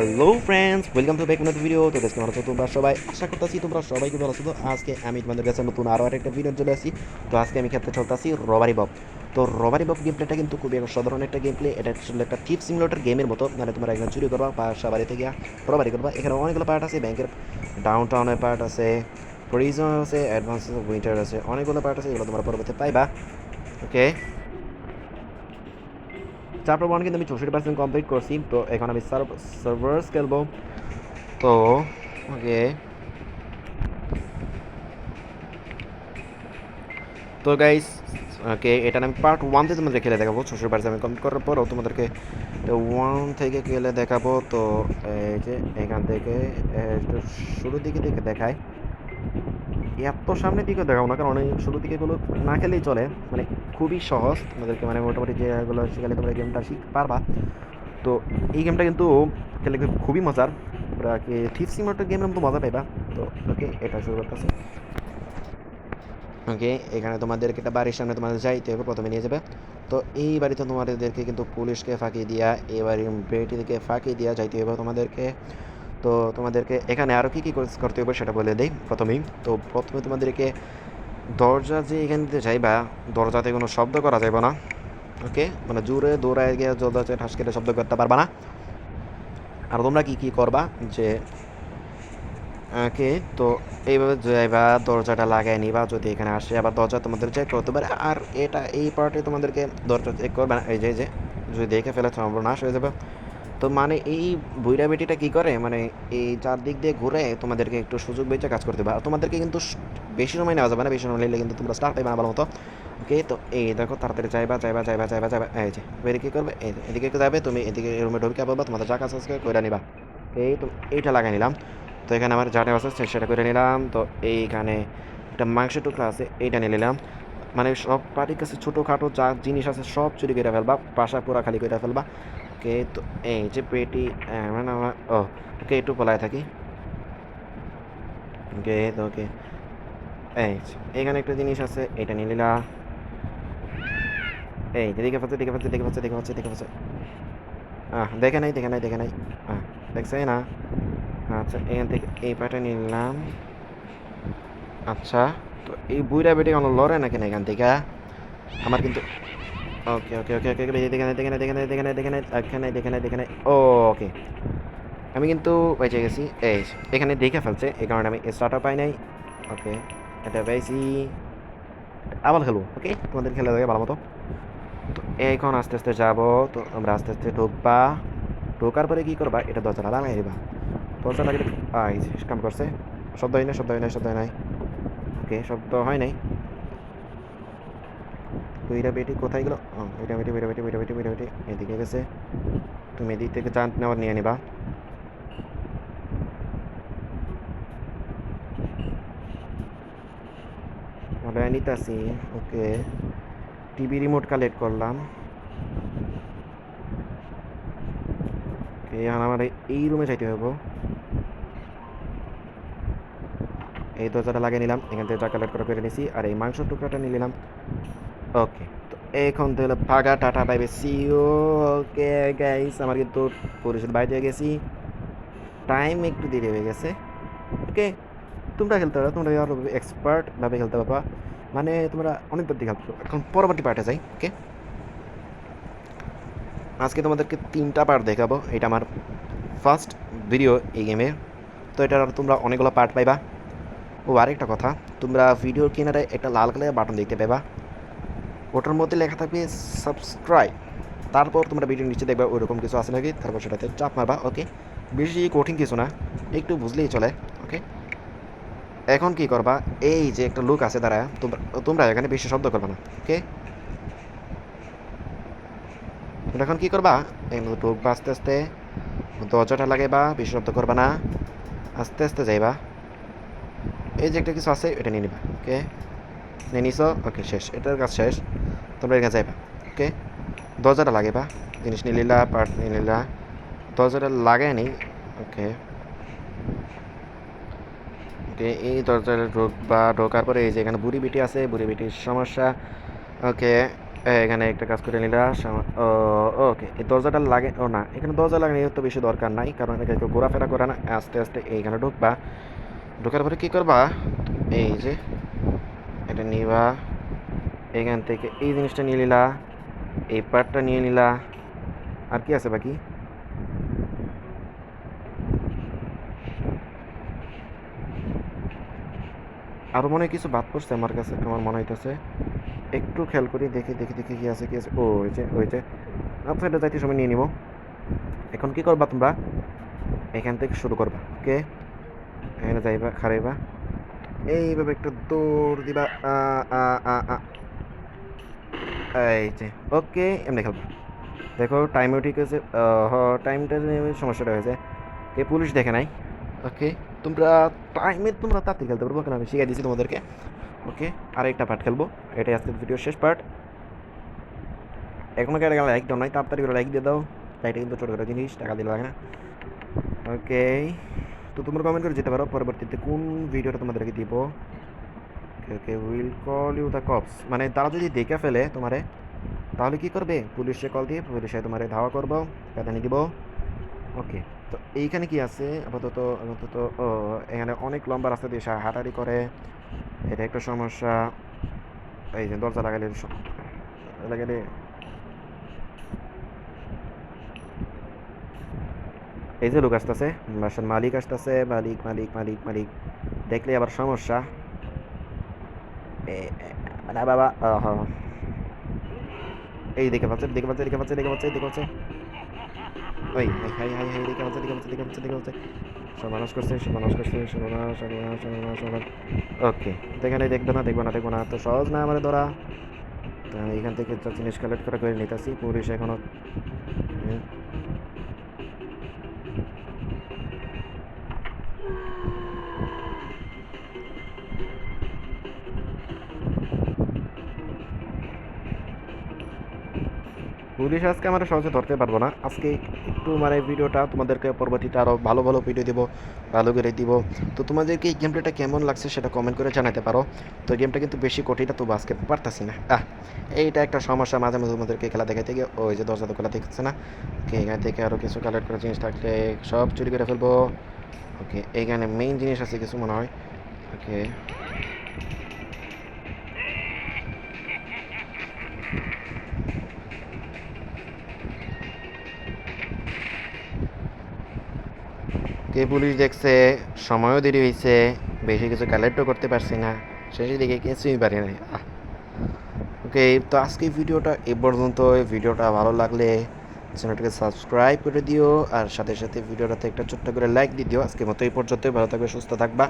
Hello friends welcome to back নতুন video তো আজকে আমরা তোমরা সবাই আশা করতেছি, তোমরা সবাই কি ভালো আছো। তো আজকে আমি তোমাদের কাছে নতুন আরও একটা ভিডিও চলে আসি তো আজকে আমি খেলতে চলতেছি রবারি বব তো রবারি বব গেম প্লেটা কিন্তু খুবই সাধারণ একটা গেম প্লে এটা আসলে একটা থিপ সিমুলেটর গেমের মতো। মানে তোমরা একজন চুরি করবা বাসা বাড়িতে থেকে রবারি করবা। এখানে অনেকগুলো পার্ট আছে। ব্যাংকের ডাউন টাউনের পার্ট আছে প্রিজন আছে অ্যাডভান্স উইন্টার আছে। অনেকগুলো পার্ট আছে, এগুলো তোমরা পরবর্তী পাইবা। ওকে চ্যাপ্টার ওয়ান কিন্তু আমি চৌষট্টি পার্সেন্ট কমপ্লিট করছি, তো এখন আমি সার্ভার্স খেলব। তো ওকে তো গাইস ওকে এটা আমি পার্ট ওয়ান থেকে তোমাদের খেলে দেখাবো, চৌষট্টি পার্সেন্ট আমি কমপ্লিট করার পরও তোমাদেরকে ওয়ান থেকে খেলে দেখাবো, তো এই যে এখান থেকে শুরুর দিকে দেখে দেখায় এত সামনের দিকে দেখাবো না, কারণ অনেক শুরুর দিকে এগুলো না খেলেই চলে। মানে খুবই সহজ। তোমাদেরকে মানে মোটামুটি যেগুলো শিখালে তোমরা গেমটা শিখতে পারবা। তো এই গেমটা কিন্তু খেলে খুবই মজার। তোমরা কি থিপ সিমারটা গেমের মতো মজা পাইবা। তো ওকে, এটা শুরু করতেছি। ওকে, এখানে তোমাদেরকে একটা বাড়ির সামনে তোমাদের যাইতে হবে, প্রথমে নিয়ে যাবে। তো এই বাড়িতে তোমাদেরকে কিন্তু পুলিশকে ফাঁকি দিয়া, এই বাড়ির বেটিকে ফাঁকি দিয়া যাইতে হবে তোমাদেরকে। তো তোমাদেরকে এখানে আরও কী কী করতে হবে সেটা বলে দেই প্রথমেই। তো প্রথমে তোমাদেরকে দরজা যে এখান থেকে যাইবা, দরজাতে কোনো শব্দ করা যাবে না ওকে মানে জোরে দৌড়ায় গিয়ে দরজাতে ঠাস কেটে শব্দ করতে পারবা না। আর তোমরা কি কি করবা যে ওকে তো এইভাবে যাইবা, দরজাটা লাগাই নিবা, যদি এখানে আসে আবার দরজা তোমাদের চেক করতে পারে। আর এটা এই পার্টে তোমাদেরকে দরজা চেক করবে না, এই যে যে, যদি দেখে ফেলে সর্বনাশ হয়ে যাবে। তো মানে এই বুইরা বেটিটা কি করে? মানে এই চারদিক দিয়ে ঘুরে তোমাদেরকে একটু সুযোগ বেঁচে কাজ করতে আর তোমাদেরকে কিন্তু বেশি সময় নেওয়া যাবে না, বেশি সময় নিলে কিন্তু তোমরা স্টার্ট পাইবে না ভালো মতো। ওকে তো এই দেখো তাড়াতাড়ি যাইবা যাইবা যাইবা যাইবা যাইবা। এই যে, এবারে কী করবে? এই যে, এদিকে যাবে, তুমি এদিকে রুমে ঢুকে বলবা, তোমাদের যা কাজ আছে করে নিবা। এই তো এইটা লাগাই নিলাম। তো এখানে আমার যাটা আছে সে- সেটা করে নিলাম। তো এইখানে একটা মাংস টুকরা আছে, এইটা নিয়ে নিলাম। মানে সব পার্টির কাছে ছোটোখাটো যা জিনিস আছে সব চুরি করে ফেলবা, বাসা পুরা খালি করে ফেলবা। ওকে তো এই যে পেটি মানে আমার ও ওকে একটু পলায় থাকি ওকে তো ওকে এই এখানে একটা জিনিস আছে এটা নিয়ে নিলাম এই দেখে পাচ্ছে দেখে পাচ্ছে দেখে পাচ্ছে দেখে পাচ্ছে দেখে পাচ্ছে আহ দেখে নাই দেখে নাই দেখে নাই হ্যাঁ দেখছে না আচ্ছা এখান থেকে এই পাটা নিলাম আচ্ছা তো এই বুইরা বেটে কোনো লড়ে না এখান থেকে আমার কিন্তু ওকে ওকে ওকে ওকে দেখে নাই দেখে নাই দেখে নাই দেখে নাই দেখে নাই দেখে নাই নাই নাই আমি কিন্তু বেঁচে গেছি, এই এখানে দেখে ফেলছে, এই কারণে আমি স্টার্টও পাই নাই। ওকে এটা পেয়েছি আবার খেলব ওকে তোমাদের খেলা দেখে ভালো মতো। তো এখন আস্তে আস্তে যাব, তো আমরা আস্তে আস্তে ঢুকবা। ঢোকার পরে কী করবা? এটা দরজাটা লাগাই দিবা। দরজা লাগিয়ে কাম করছে। শব্দ হয় না শব্দ হয় নাই, শব্দ হয় নাই। ওকে শব্দ হয় নাই। বইরা বেটি কোথায় গেলো? বইরা বেটি বইরা বেটি বইরা বেটি বইরা বেটি, এদিকে গেছে। তুমি এদিক থেকে চাঁদ নেওয়ার নিয়ে নিবা। আমরা ওকে। টিভি রিমোট কালেক্ট করলাম। এখন আমার এই রুমে যাইতে হইব। এই দরজাটা লাগিয়ে নিলাম, এখান থেকে যা কালেক্ট করে নিছি, আর এই মাংসের টুকরাটা নিয়ে নিলাম। ওকে তো এখন তো হলো পাগা টাটা পাইবে সিও ওকে গাইস আমার কিন্তু পরিষদ বাইরে গেছি। টাইম একটু দেরি হয়ে গেছে। ওকে তোমরা খেলতে পারো, তোমরা আরও এক্সপার্ট ভাবে খেলতে পারবা। মানে তোমরা অনেক দিকে খেলতে। এখন পরবর্তী পার্টে যাই ওকে আজকে তোমাদেরকে তিনটা পার্ট দেখাবো। এটা আমার ফার্স্ট ভিডিও এই গেমের তো আর তোমরা অনেকগুলো পার্ট পাইবা। ও, আরেকটা কথা, তোমরা ভিডিওর কিনারে একটা লাল কালারের বাটন দেখতে পাবা ওটার মধ্যে লেখা থাকবে সাবস্ক্রাইব তারপর তোমরা ভিডিও নিচে দেখবে ওইরকম কিছু আছে নাকি? তারপর সেটাতে চাপ মারবা ওকে বেশি কঠিন কিছু না, একটু বুঝলেই চলে ওকে এখন কি করবা? এই যে একটা লুক আছে দাঁড়া তোমরা তোমরা এখানে বেশি শব্দ করবে না ওকে তোমরা এখন কি করবা? এই ঢুকবা, আস্তে আস্তে, দরজাটা লাগাইবা, বেশি শব্দ করবা না, আস্তে আস্তে যাইবা। এই যে একটা কিছু আছে, এটা নিয়ে নিবা ওকে নিয়ে নিছো ওকে শেষ, এটার কাজ শেষ। তোমরা এখানে যাইবা ওকে দরজাটা লাগাইবা, জিনিস নিয়ে নিলা পার্ট নিয়ে নিলা। দরজাটা লাগাই নি ওকে ওকে এই দরজাটা ঢুকবা, ঢোকার পরে এই যে এখানে বুড়ি বিটি আছে, বুড়ি বিটির সমস্যা ওকে এখানে একটা কাজ করে নিলা ওকে এই দরজাটা লাগে ও না, এখানে দরজা লাগানো তো বেশি দরকার নাই, কারণ এটা কেউ ঘোরাফেরা করে না, আস্তে আস্তে এইখানে ঢুকবা। ঢোকার পরে কী করবা? এই যে, এটা নিবা। এখান থেকে এই জিনিসটা নিয়ে নিলা, এই পার্টটা নিয়ে নিলা। আর কি আছে বাকি? আরও মনে হয় কিছু বাদ পড়ছে আমার কাছে আমার মনে হইতেছে। একটু খেয়াল করি, দেখি দেখি দেখি কি আছে কি আছে। ও ওই যে ওই যে। আচ্ছা এটা যাইতে সময় নিয়ে নিব। এখন কি করবা তোমরা? এখান থেকে শুরু করবা, ওকে? এখানে যাইবা খারাইবা এইভাবে একটু দৌড় দিবা। আ আ আ আ। এই যে, ওকে, এমনি খেলবা। দেখো টাইমও ঠিক আছে হ টাইমটা সমস্যাটা হয়েছে কে পুলিশ দেখে নাই। ওকে, তোমরা টাইমে তোমরা তাড়াতাড়ি খেলতে পারব কেন আমি শিখাই দিয়েছি তোমাদেরকে। ওকে আর একটা পার্ট খেলব, এটাই আজকের ভিডিও শেষ পার্ট এখনও কেটে গেলে লাইক দাও নাই? তাড়াতাড়ি করে লাইক দিয়ে দাও। লাইকটা কিন্তু ছোটো ছোটো জিনিস, টাকা দিলে লাগে না। ওকে, তো তোমরা কমেন্ট করে যেতে পারো, পরবর্তীতে কোন ভিডিওটা তোমাদেরকে দিব? Okay okay will call you the cops মানে তারা যদি দেখে ফেলে তোমারে, তাহলে কি করবে? পুলিশে কল দিয়ে পুলিশে তোমারে ধাওয়া করব, পেদানি দিব। ওকে তো এইখানে কি আছে? আপাতত আপাতত এখানে অনেক লম্বা রাস্তা দিয়ে হাঁটাহাঁটি করে। এটা একটা সমস্যা। এই যে দরজা লাগালে লাগালে এই যে লোক আসতেছে, বাসার মালিক আসতেছে, মালিক মালিক মালিক মালিক। দেখলে আবার সমস্যা। না বাবা এই দেখে পাচ্ছে দেখে পাচ্ছে দেখে পাচ্ছে দেখে পাচ্ছে ওই হাই হাই হাই, দেখে পাচ্ছে দেখে পাচ্ছে দেখে পাচ্ছে দেখে করছে, সর্বনাশ করছে, সর্বনাশ সর্বনাশ সর্বনাশ সর্বনাশ। ওকে, তো এখানে দেখবে না, দেখব না দেখব না, তো সহজ না আমার ধরা। তো এখান থেকে একটা জিনিস কালেক্ট করা, করে নিতেছি। পুলিশ এখনও পুলিশ আজকে আমরা সহজে ধরতে পারব না। আজকে একটু মানে ভিডিওটা তোমাদেরকে পরবর্তীতে আরও ভালো ভালো ভিডিও দিব, ভালো করে দিব। তো তোমাদেরকে এই গেম প্লেটা কেমন লাগছে সেটা কমেন্ট করে জানাতে পারো। তো গেমটা কিন্তু বেশি কঠিনটা তবু আজকে পারতাছি না। আহ, এইটা একটা সমস্যা, মাঝে মাঝে তোমাদেরকে খেলা দেখাতে গিয়ে, ওই যে দরজা তো খেলা দেখছে না। ওকে, এখান থেকে আরও কিছু কালেক্ট করার জিনিস থাকলে সব চুরি করে ফেলব। ওকে এইখানে মেইন জিনিস আছে কিছু মনে হয়। ওকে কে পুলিশ দেখছে, সময়ও দেরি হয়েছে বেশি কিছু কালেক্টও করতে পারছি না, শেষের দিকে কিছুই পারি না ওকে, তো আজকে ভিডিওটা এ পর্যন্ত ভিডিওটা ভালো লাগলে চ্যানেলটাকে সাবস্ক্রাইব করে দিও, আর সাথে সাথে ভিডিওটাতে একটা ছোট্ট করে লাইক দিয়ে দিও। আজকে মতো এই পর্যন্ত ভালো থাকবে, সুস্থ থাকবা।